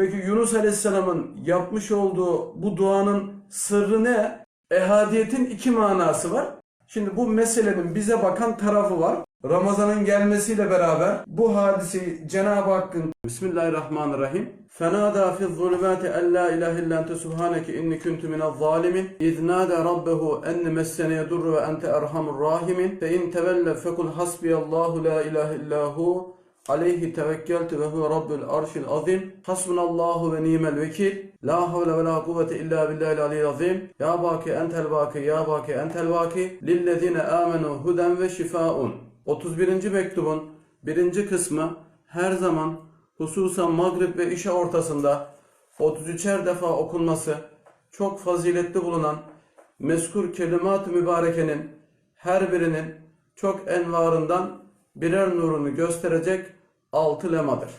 Peki Yunus Aleyhisselam'ın yapmış olduğu bu duanın sırrı ne? Ehadiyetin iki manası var. Şimdi bu meselenin bize bakan tarafı var. Ramazan'ın gelmesiyle beraber bu hadiseyi Cenab-ı Hakk'ın Bismillahirrahmanirrahim. Fenada fi zulümati en la ilahe illa ente subhaneke inni kuntu minel zalimin. İz nâde rabbehu enne messene yedurru ve ente erhamur rahimin. Fe in tevelle fekul hasbiyallahu la ilahe illahu. Aleyhi tevekkeltu ve huve rabbul arşil azim. Hasbunallahu ve nimel vekil. La havle ve la kuvvete illa billahil aliyyil azim. Ya baki entel baki ya baki entel baki. Lillezine amenu huden ve şifaun. 31. mektubun birinci kısmı her zaman hususan Magrib ve İşa ortasında 33'er defa okunması çok faziletli bulunan meskur kelimat-ı mübarekenin her birinin çok envarından birer nurunu gösterecek altı lemadır.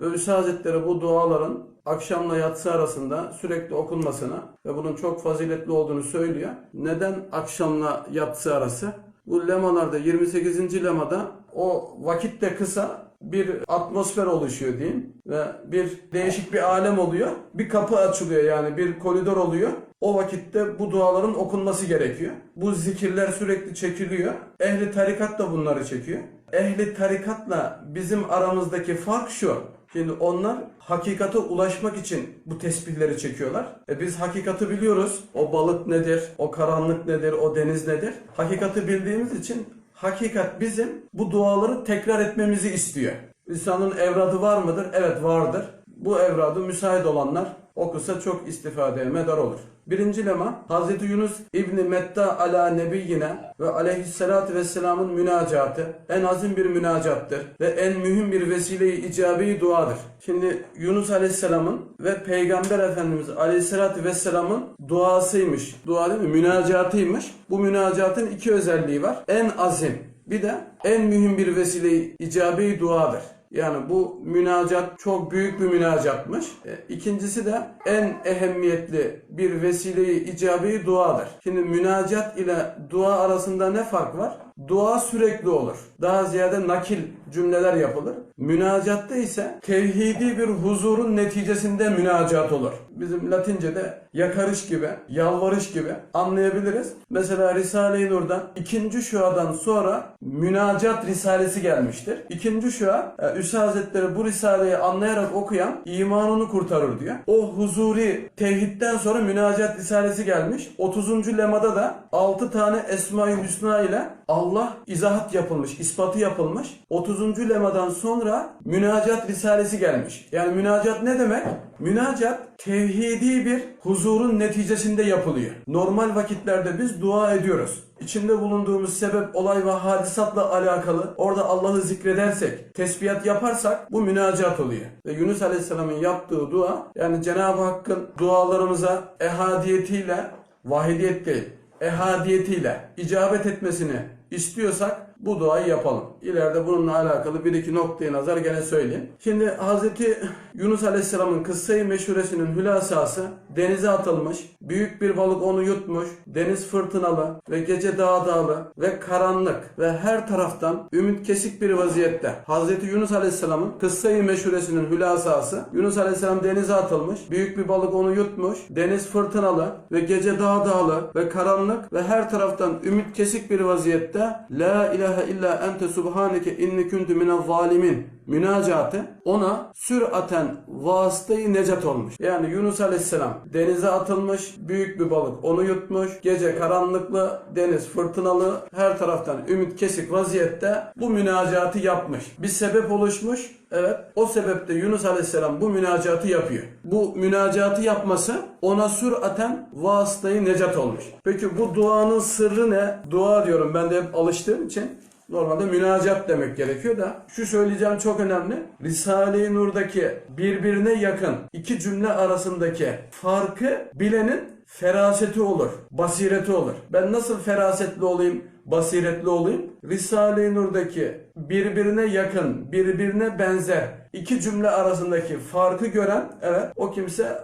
Ve Üstad Hazretleri bu duaların akşamla yatsı arasında sürekli okunmasına ve bunun çok faziletli olduğunu söylüyor. Neden akşamla yatsı arası? Bu lemalarda 28. lemada o vakit de kısa bir atmosfer oluşuyor diyeyim ve bir değişik bir alem oluyor. Bir kapı açılıyor yani bir koridor oluyor. O vakitte bu duaların okunması gerekiyor. Bu zikirler sürekli çekiliyor. Ehli tarikat da bunları çekiyor. Ehli tarikatla bizim aramızdaki fark şu. Şimdi onlar hakikate ulaşmak için bu tesbihleri çekiyorlar. E biz hakikati biliyoruz. O balık nedir? O karanlık nedir? O deniz nedir? Hakikati bildiğimiz için hakikat bizim bu duaları tekrar etmemizi istiyor. İnsanın evradı var mıdır? Evet vardır. Bu evradı müsait olanlar okusa çok istifadeye medar olur. Birinci lema Hz. Yunus İbni Metta ala nebiyyine ve aleyhissalatü vesselamın münacatı en azim bir münacattır ve en mühim bir vesile-i icabi duadır. Şimdi Yunus aleyhisselamın ve Peygamber Efendimiz aleyhissalatü vesselamın duasıymış. Dua değil mi? Münacatıymış. Bu münacatın iki özelliği var. En azim bir de en mühim bir vesile-i icabi duadır. Yani bu münacat çok büyük bir münacatmış. E, İkincisi de en ehemmiyetli bir vesile-i icabi duadır. Şimdi münacat ile dua arasında ne fark var? Dua sürekli olur. Daha ziyade nakil cümleler yapılır. Münacatta ise tevhidi bir huzurun neticesinde münacat olur. Bizim Latince'de yakarış gibi, yalvarış gibi anlayabiliriz. Mesela Risale-i Nur'dan ikinci şuadan sonra münacat risalesi gelmiştir. İkinci şua, Üstad Hazretleri bu risaleyi anlayarak okuyan imanını kurtarır diyor. O huzuri tevhidden sonra münacat risalesi gelmiş. 30. lemada da 6 tane Esma-i Hüsna ile Allah izahat yapılmış, ispatı yapılmış. 30. lemadan sonra münacat risalesi gelmiş. Yani münacat ne demek? Münacat tevhidi bir huzurun neticesinde yapılıyor. Normal vakitlerde biz dua ediyoruz. İçinde bulunduğumuz sebep, olay ve hadisatla alakalı orada Allah'ı zikredersek, tesbihat yaparsak bu münacat oluyor. Ve Yunus Aleyhisselam'ın yaptığı dua yani Cenab-ı Hakk'ın dualarımıza ehadiyetiyle, vahidiyet değil, ehadiyetiyle icabet etmesini istiyorsak bu duayı yapalım. İleride bununla alakalı bir iki noktaya nazar gene söyleyeyim. Şimdi Hazreti Yunus Aleyhisselam'ın kıssayı meşhuresinin hülasası denize atılmış. Büyük bir balık onu yutmuş. Deniz fırtınalı ve gece dağdağlı ve karanlık ve her taraftan ümit kesik bir vaziyette. Hazreti Yunus Aleyhisselam'ın kıssayı meşhuresinin hülasası Yunus Aleyhisselam denize atılmış. Büyük bir balık onu yutmuş. Deniz fırtınalı ve gece dağdağlı ve karanlık ve her taraftan ümit kesik bir vaziyette La ilahe illa ente subhaneke inni kuntu minel zalimin münacatı ona süraten vasıtayı necat olmuş. Yani Yunus Aleyhisselam denize atılmış büyük bir balık onu yutmuş. Gece karanlıklı deniz fırtınalı her taraftan ümit kesik vaziyette bu münacatı yapmış. Bir sebep oluşmuş. Evet o sebeple Yunus Aleyhisselam bu münacatı yapıyor. Bu münacatı yapması ona süraten vasıtayı necat olmuş. Peki bu duanın sırrı ne? Dua diyorum ben de hep alıştığım için Normalde münacat demek gerekiyor da şu söyleyeceğim çok önemli. Risale-i Nur'daki birbirine yakın iki cümle arasındaki farkı bilenin feraseti olur, basireti olur. Ben nasıl ferasetli olayım, basiretli olayım? Risale-i Nur'daki birbirine yakın, birbirine benzer iki cümle arasındaki farkı gören evet o kimse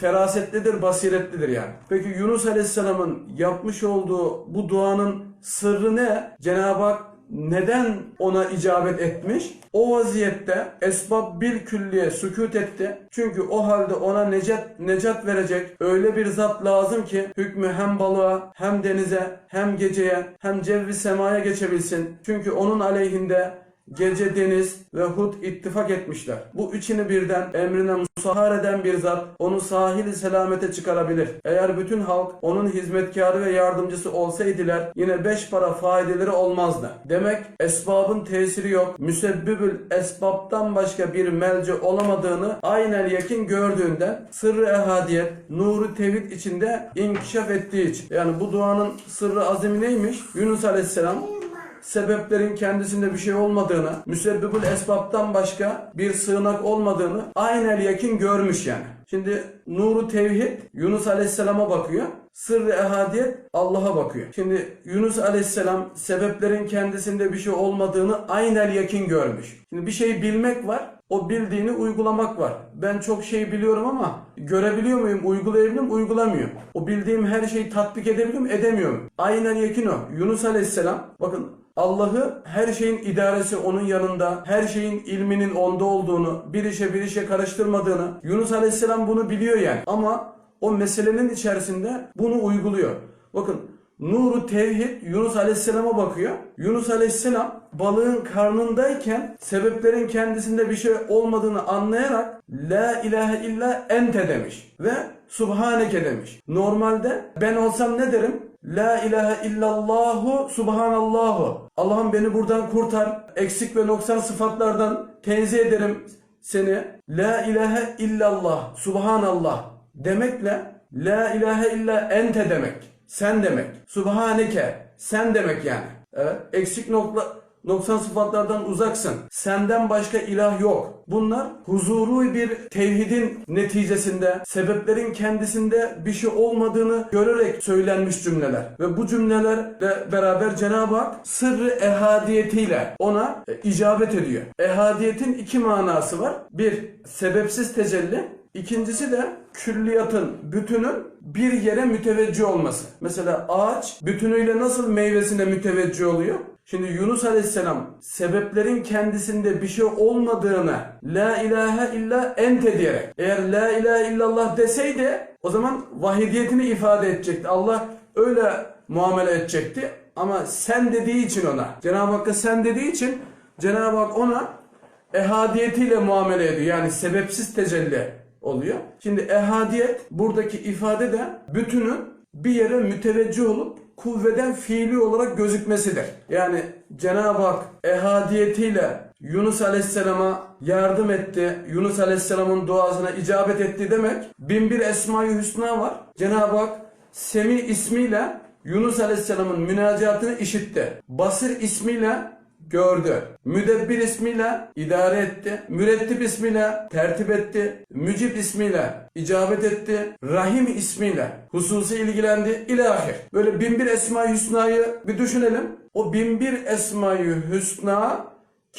ferasetlidir, basiretlidir yani. Peki Yunus Aleyhisselam'ın yapmış olduğu bu duanın sırrı ne? Cenab-ı Hak neden ona icabet etmiş? O vaziyette esbab bir külliye sükut etti. Çünkü o halde ona necat, necat verecek öyle bir zat lazım ki hükmü hem balığa hem denize hem geceye hem cevvi semaya geçebilsin. Çünkü onun aleyhinde gece deniz ve hud ittifak etmişler. Bu üçünü birden emrine musahhar eden bir zat onu sahili selamete çıkarabilir. Eğer bütün halk onun hizmetkarı ve yardımcısı olsaydılar yine beş para faydeleri olmazdı. Demek esbabın tesiri yok. Müsebbibül esbabtan başka bir melce olamadığını aynen yakin gördüğünden sırrı ehadiyet, nuru tevhid içinde inkişaf ettiği için. Yani bu duanın sırrı azimi neymiş? Yunus Aleyhisselam sebeplerin kendisinde bir şey olmadığını, müsebbibül esbaptan başka bir sığınak olmadığını aynel yakin görmüş yani. Şimdi nuru tevhid Yunus Aleyhisselam'a bakıyor. Sırrı ehadiyet Allah'a bakıyor. Şimdi Yunus Aleyhisselam sebeplerin kendisinde bir şey olmadığını aynel yakin görmüş. Şimdi bir şeyi bilmek var, o bildiğini uygulamak var. Ben çok şey biliyorum ama görebiliyor muyum, uygulayabiliyor muyum, uygulamıyorum. O bildiğim her şeyi tatbik edebiliyor muyum, edemiyorum. Aynen yakin o. Yunus Aleyhisselam bakın Allah'ı her şeyin idaresi onun yanında, her şeyin ilminin onda olduğunu, bir işe bir işe karıştırmadığını Yunus Aleyhisselam bunu biliyor yani. Ama o meselenin içerisinde bunu uyguluyor. Bakın Nuru Tevhid Yunus Aleyhisselam'a bakıyor. Yunus Aleyhisselam balığın karnındayken sebeplerin kendisinde bir şey olmadığını anlayarak La ilahe illa ente demiş ve Subhaneke demiş. Normalde ben olsam ne derim? La ilahe illallahu subhanallahu. Allah'ım beni buradan kurtar. Eksik ve noksan sıfatlardan tenzih ederim seni. La ilahe illallah, subhanallah demekle La ilahe illa ente demek. Sen demek. Subhaneke. Sen demek yani. Evet. Eksik nokta, noksan sıfatlardan uzaksın. Senden başka ilah yok. Bunlar huzuru bir tevhidin neticesinde sebeplerin kendisinde bir şey olmadığını görerek söylenmiş cümleler. Ve bu cümlelerle beraber Cenab-ı Hak sırrı ehadiyetiyle ona e, icabet ediyor. Ehadiyetin iki manası var. Bir, sebepsiz tecelli. İkincisi de külliyatın, bütünün bir yere müteveccih olması. Mesela ağaç bütünüyle nasıl meyvesine müteveccih oluyor? Şimdi Yunus Aleyhisselam sebeplerin kendisinde bir şey olmadığını La ilahe illa ente diyerek eğer La ilahe illallah deseydi o zaman vahidiyetini ifade edecekti. Allah öyle muamele edecekti ama sen dediği için ona Cenab-ı Hakk'a sen dediği için Cenab-ı Hak ona ehadiyetiyle muamele ediyor. Yani sebepsiz tecelli oluyor. Şimdi ehadiyet buradaki ifade de bütünün bir yere müteveccih olup kuvveden fiili olarak gözükmesidir. Yani Cenab-ı Hak ehadiyetiyle Yunus Aleyhisselam'a yardım etti. Yunus Aleyhisselam'ın duasına icabet etti demek. Binbir Esma-i Hüsna var. Cenab-ı Hak Semi ismiyle Yunus Aleyhisselam'ın münacatını işitti. Basir ismiyle gördü. Müdebbir ismiyle idare etti. Mürettip ismiyle tertip etti. Mücib ismiyle icabet etti. Rahim ismiyle hususi ilgilendi. İlahir. Böyle binbir Esma-i Hüsna'yı bir düşünelim. O binbir Esma-i Hüsna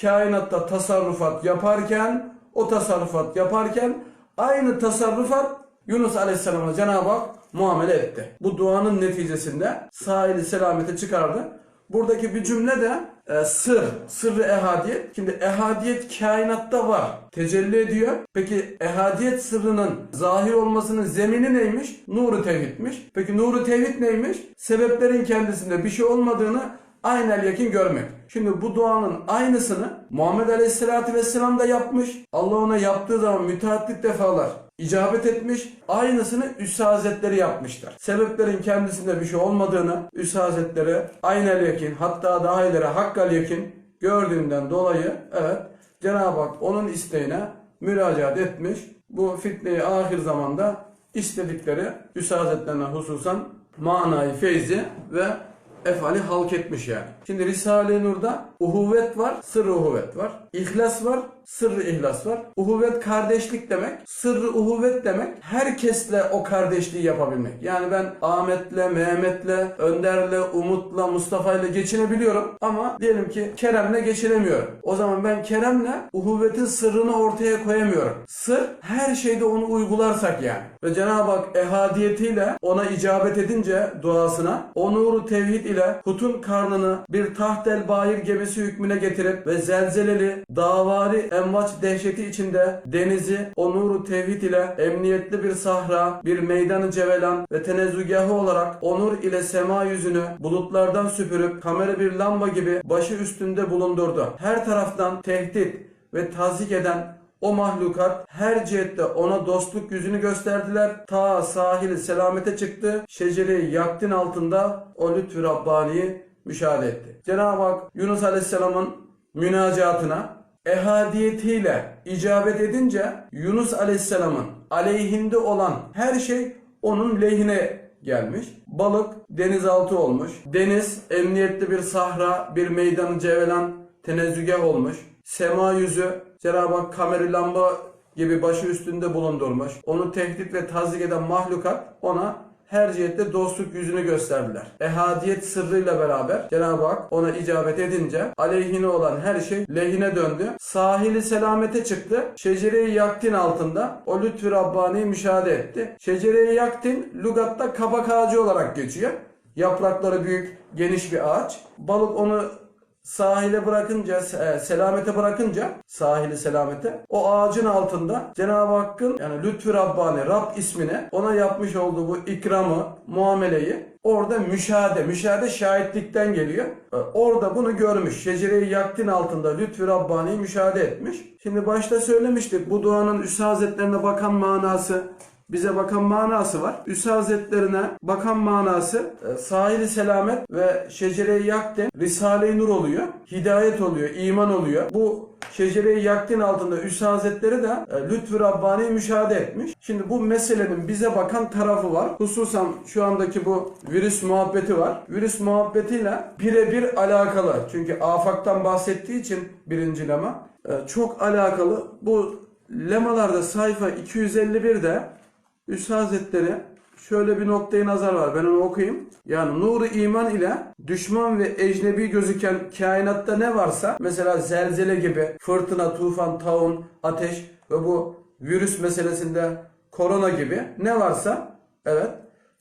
kainatta tasarrufat yaparken o tasarrufat yaparken aynı tasarrufat Yunus Aleyhisselam'a Cenab-ı Hak muamele etti. Bu duanın neticesinde sahili selamete çıkardı. Buradaki bir cümle de e, sır, sırrı ehadiyet. Şimdi ehadiyet kainatta var, tecelli ediyor. Peki ehadiyet sırrının zahir olmasının zemini neymiş? Nuru tevhidmiş. Peki nuru tevhid neymiş? Sebeplerin kendisinde bir şey olmadığını aynel yakin görmek. Şimdi bu duanın aynısını Muhammed Aleyhisselatü Vesselam da yapmış. Allah ona yaptığı zaman müteaddit defalar icabet etmiş. Aynısını Üssü Hazretleri yapmışlar. Sebeplerin kendisinde bir şey olmadığını Üssü Hazretleri aynel yakin hatta daha ileri hakkal yakin gördüğünden dolayı evet Cenab-ı Hak onun isteğine müracaat etmiş. Bu fitneyi ahir zamanda istedikleri Üssü Hazretlerine hususan manayı feyzi ve efali halk etmiş yani. Şimdi Risale-i Nur'da uhuvvet var, sır uhuvvet var. İhlas var, sırrı ihlas var. Uhuvvet kardeşlik demek. Sırrı uhuvvet demek. Herkesle o kardeşliği yapabilmek. Yani ben Ahmet'le, Mehmet'le, Önder'le, Umut'la, Mustafa'yla geçinebiliyorum. Ama diyelim ki Kerem'le geçinemiyorum. O zaman ben Kerem'le uhuvvetin sırrını ortaya koyamıyorum. Sır her şeyde onu uygularsak yani. Ve Cenab-ı Hak ehadiyetiyle ona icabet edince duasına o nuru tevhid ile Hut'un karnını bir tahtel bahir gemisi hükmüne getirip ve zelzeleli davari emvaç dehşeti içinde denizi o nuru tevhid ile emniyetli bir sahra, bir meydanı cevelan ve tenezzügahı olarak onur ile sema yüzünü bulutlardan süpürüp kamera bir lamba gibi başı üstünde bulundurdu. Her taraftan tehdit ve tazik eden o mahlukat her cihette ona dostluk yüzünü gösterdiler. Ta sahili selamete çıktı. Şecere-i yaktin altında o lütfü Rabbani'yi müşahede etti. Cenab-ı Hak Yunus Aleyhisselam'ın münacatına ehadiyetiyle icabet edince Yunus Aleyhisselam'ın aleyhinde olan her şey onun lehine gelmiş. Balık denizaltı olmuş. Deniz emniyetli bir sahra, bir meydanı cevelan tenezzügah olmuş. Sema yüzü Cenab-ı Hak kameri lamba gibi başı üstünde bulundurmuş. Onu tehdit ve tazik eden mahlukat ona her cihette dostluk yüzünü gösterdiler. Ehadiyet sırrıyla beraber Cenab-ı Hak ona icabet edince aleyhine olan her şey lehine döndü. Sahili selamete çıktı. Şecere-i yaktin altında o lütfü Rabbani'yi müşahede etti. Şecere-i yaktin lugatta kabak ağacı olarak geçiyor. Yaprakları büyük, geniş bir ağaç. Balık onu sahile bırakınca, e, selamete bırakınca, sahili selamete, o ağacın altında Cenab-ı Hakk'ın yani Lütfü Rabbani, Rab ismine ona yapmış olduğu bu ikramı, muameleyi orada müşahede, müşahede şahitlikten geliyor. E, Orada bunu görmüş. Şecere-i yaktin altında Lütfü Rabbani'yi müşahede etmiş. Şimdi başta söylemiştik bu duanın Üstad Hazretlerine bakan manası bize bakan manası var. Üstad Hazretlerine bakan manası e, sahili selamet ve şecere-i yaktin Risale-i Nur oluyor. Hidayet oluyor, iman oluyor. Bu şecere-i yaktin altında Üstad Hazretleri de e, Lütfü Rabbani'yi müşahede etmiş. Şimdi bu meselenin bize bakan tarafı var. Hususan şu andaki bu virüs muhabbeti var. Virüs muhabbetiyle birebir alakalı. Çünkü afaktan bahsettiği için birinci lema e, çok alakalı. Bu lemalarda sayfa 251'de Üstad Hazretleri şöyle bir noktayı nazar var. Ben onu okuyayım. Yani nuru iman ile düşman ve ecnebi gözüken kainatta ne varsa mesela zelzele gibi fırtına, tufan, taun, ateş ve bu virüs meselesinde korona gibi ne varsa evet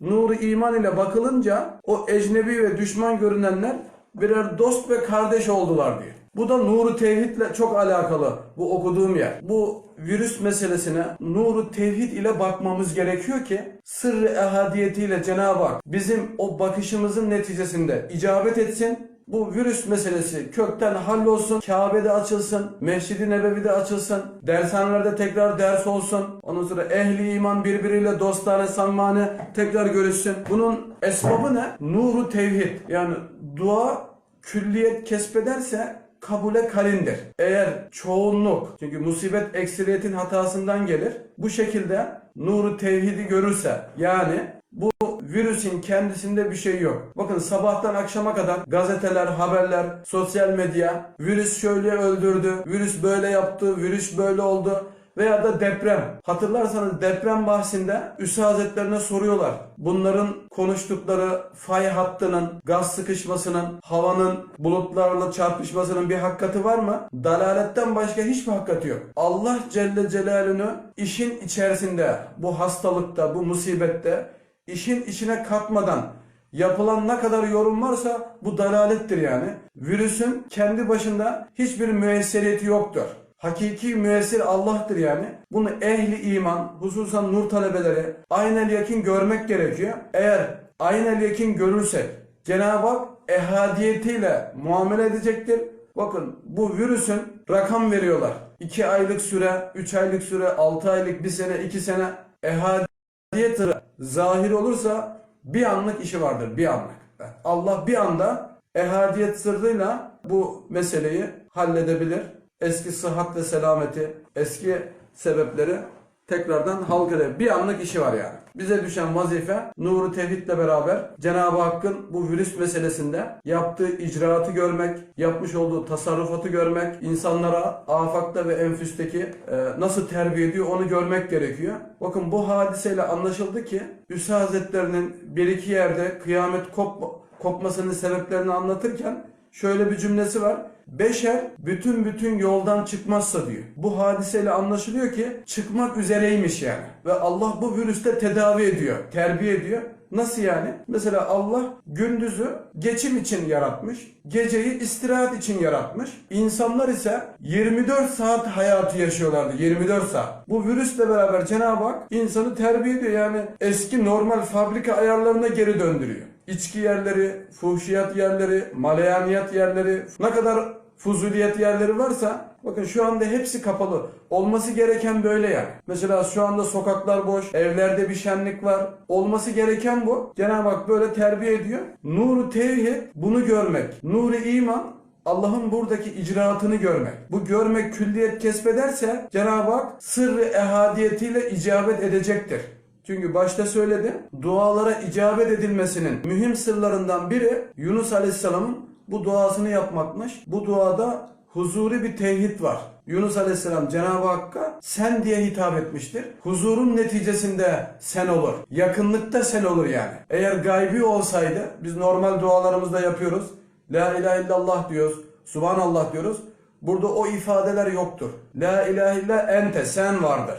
nuru iman ile bakılınca o ecnebi ve düşman görünenler birer dost ve kardeş oldular diyor. Bu da nuru tevhidle çok alakalı bu okuduğum yer. Bu virüs meselesine nuru tevhid ile bakmamız gerekiyor ki sırrı ehadiyetiyle Cenab-ı Hak bizim o bakışımızın neticesinde icabet etsin. Bu virüs meselesi kökten hallolsun, Kabe'de açılsın, Mescid-i Nebevi'de açılsın, dershanelerde tekrar ders olsun. Ondan sonra ehli iman birbiriyle dostane, sammane tekrar görüşsün. Bunun esbabı ne? Nuru tevhid. Yani dua külliyet kesbederse kabule kalindir. Eğer çoğunluk, çünkü musibet ekseriyetin hatasından gelir. Bu şekilde nuru tevhidi görürse yani bu virüsün kendisinde bir şey yok. Bakın sabahtan akşama kadar gazeteler, haberler, sosyal medya virüs şöyle öldürdü, virüs böyle yaptı, virüs böyle oldu veya da deprem. Hatırlarsanız deprem bahsinde Üstad Hazretlerine soruyorlar. Bunların konuştukları fay hattının, gaz sıkışmasının, havanın bulutlarla çarpışmasının bir hakikati var mı? Dalaletten başka hiçbir hakikati yok. Allah Celle Celaluhu işin içerisinde, bu hastalıkta, bu musibette işin içine katmadan yapılan ne kadar yorum varsa bu dalalettir yani. Virüsün kendi başında hiçbir müesseriyeti yoktur. Hakiki müessir Allah'tır yani. Bunu ehli iman, hususan nur talebeleri aynel yakin görmek gerekiyor. Eğer aynel yakin görürsek Cenab-ı Hak ehadiyetiyle muamele edecektir. Bakın bu virüsün rakam veriyorlar. 2 aylık süre, 3 aylık süre, 6 aylık, 1 sene, 2 sene ehadiyet zahir olursa bir anlık işi vardır. Bir anlık. Allah bir anda ehadiyet sırrıyla bu meseleyi halledebilir. Eski sıhhat ve selameti, eski sebepleri tekrardan halk eder. Bir anlık işi var yani. Bize düşen vazife nuru tevhidle beraber Cenab-ı Hakk'ın bu virüs meselesinde yaptığı icraatı görmek, yapmış olduğu tasarrufatı görmek, insanlara afakta ve enfüsteki e, nasıl terbiye ediyor onu görmek gerekiyor. Bakın bu hadiseyle anlaşıldı ki Hüsnü Hazretleri'nin bir iki yerde kıyamet kop kopmasının sebeplerini anlatırken şöyle bir cümlesi var. Beşer bütün bütün yoldan çıkmazsa diyor. Bu hadiseyle anlaşılıyor ki çıkmak üzereymiş yani. Ve Allah bu virüste tedavi ediyor, terbiye ediyor. Nasıl yani? Mesela Allah gündüzü geçim için yaratmış, geceyi istirahat için yaratmış. İnsanlar ise 24 saat hayatı yaşıyorlardı. 24 saat. Bu virüsle beraber Cenab-ı Hak insanı terbiye ediyor. Yani eski normal fabrika ayarlarına geri döndürüyor. İçki yerleri, fuhşiyat yerleri, maleyaniyat yerleri, ne kadar fuzuliyet yerleri varsa bakın şu anda hepsi kapalı. Olması gereken böyle yani. Mesela şu anda sokaklar boş, evlerde bir şenlik var. Olması gereken bu. Cenab-ı Hak böyle terbiye ediyor. Nuru tevhid bunu görmek. Nuru iman Allah'ın buradaki icraatını görmek. Bu görmek külliyet kesbederse Cenab-ı Hak sırrı ehadiyetiyle icabet edecektir. Çünkü başta söyledi. Dualara icabet edilmesinin mühim sırlarından biri Yunus Aleyhisselam'ın bu duasını yapmakmış. Bu duada huzuri bir tevhid var. Yunus Aleyhisselam Cenab-ı Hakk'a sen diye hitap etmiştir. Huzurun neticesinde sen olur. Yakınlıkta sen olur yani. Eğer gaybi olsaydı biz normal dualarımızda yapıyoruz. La ilahe illallah diyoruz. Subhanallah diyoruz. Burada o ifadeler yoktur. La ilahe illa ente sen vardır.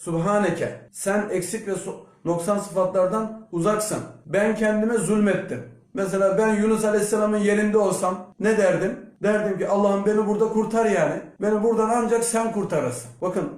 Subhaneke sen eksik ve noksan sıfatlardan uzaksın. Ben kendime zulmettim. Mesela ben Yunus Aleyhisselam'ın yerinde olsam ne derdim? Derdim ki Allah'ım beni burada kurtar yani. Beni buradan ancak sen kurtarırsın. Bakın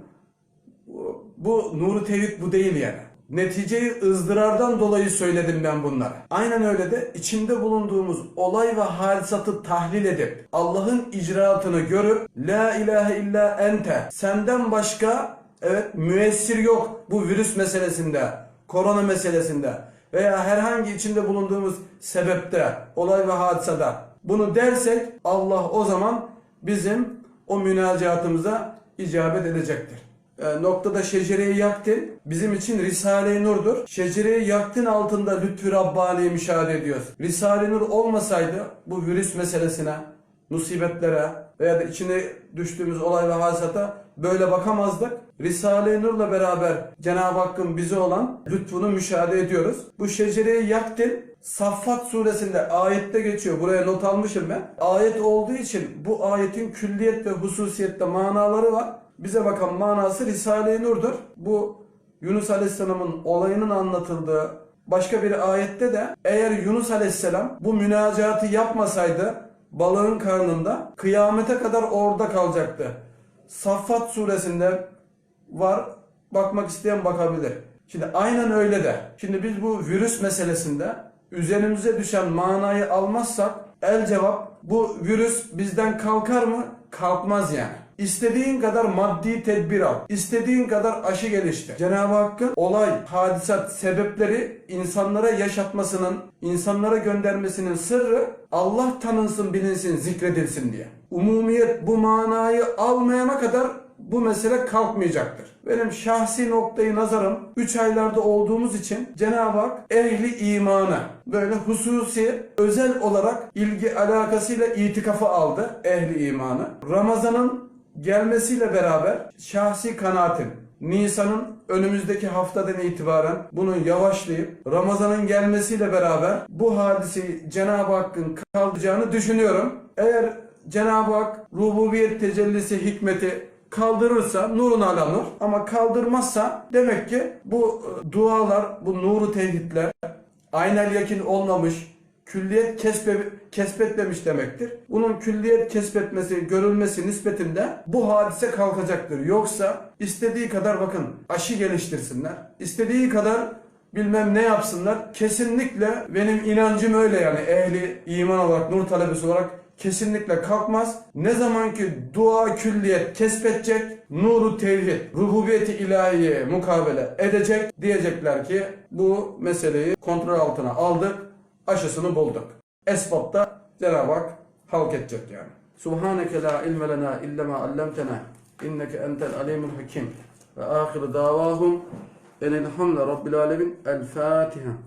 bu nuru tevhid bu değil yani. Neticeyi ızdırardan dolayı söyledim ben bunları. Aynen öyle de içinde bulunduğumuz olay ve hadisatı tahlil edip Allah'ın icraatını görüp La ilahe illa ente senden başka evet müessir yok bu virüs meselesinde, korona meselesinde veya herhangi içinde bulunduğumuz sebepte, olay ve hadisada bunu dersek Allah o zaman bizim o münacatımıza icabet edecektir. E, noktada şecereyi yaktın bizim için Risale-i Nur'dur. Şecereyi yaktın altında lütfü Rabbani'yi müşahede ediyoruz. Risale-i Nur olmasaydı bu virüs meselesine, musibetlere veya da içine düştüğümüz olay ve hadisata böyle bakamazdık. Risale-i Nur'la beraber Cenab-ı Hakk'ın bize olan lütfunu müşahede ediyoruz. Bu şecereyi yaktın Saffat suresinde ayette geçiyor. Buraya not almışım ben. Ayet olduğu için bu ayetin külliyet ve hususiyette manaları var. Bize bakan manası Risale-i Nur'dur. Bu Yunus Aleyhisselam'ın olayının anlatıldığı başka bir ayette de eğer Yunus Aleyhisselam bu münacatı yapmasaydı balığın karnında kıyamete kadar orada kalacaktı. Saffat suresinde var. Bakmak isteyen bakabilir. Şimdi aynen öyle de. Şimdi biz bu virüs meselesinde üzerimize düşen manayı almazsak el cevap bu virüs bizden kalkar mı? Kalkmaz yani. İstediğin kadar maddi tedbir al. İstediğin kadar aşı geliştir. Cenab-ı Hakk'ın olay, hadisat, sebepleri insanlara yaşatmasının, insanlara göndermesinin sırrı Allah tanınsın, bilinsin, zikredilsin diye. Umumiyet bu manayı almayana kadar bu mesele kalkmayacaktır. Benim şahsi noktayı nazarım 3 aylarda olduğumuz için Cenab-ı Hak ehli imanı böyle hususi özel olarak ilgi alakasıyla itikafa aldı ehli imanı. Ramazan'ın gelmesiyle beraber şahsi kanaatim Nisan'ın önümüzdeki haftadan itibaren bunun yavaşlayıp Ramazan'ın gelmesiyle beraber bu hadiseyi Cenab-ı Hakk'ın kaldıracağını düşünüyorum. Eğer Cenab-ı Hak rububiyet tecellisi hikmeti kaldırırsa nurun ala nur ama kaldırmazsa demek ki bu e, dualar, bu nuru tevhidler aynel yakin olmamış, külliyet kesbe, kesbetmemiş demektir. Bunun külliyet kesbetmesi, görülmesi nispetinde bu hadise kalkacaktır. Yoksa istediği kadar bakın aşı geliştirsinler. istediği kadar bilmem ne yapsınlar. Kesinlikle benim inancım öyle yani ehli iman olarak, nur talebesi olarak kesinlikle kalkmaz. Ne zaman ki dua külliyet kesbedecek, nuru tevhid, rububiyeti ilahiye mukabele edecek diyecekler ki bu meseleyi kontrol altına aldık, aşısını bulduk. Esbabda Cenab-ı Hak halk edecek yani. Subhaneke la ilme lena illa ma allamtena inneke entel alimul hakim. ve ahiru davahum enelhamdülillahi rabbil alemin. El Fatiha.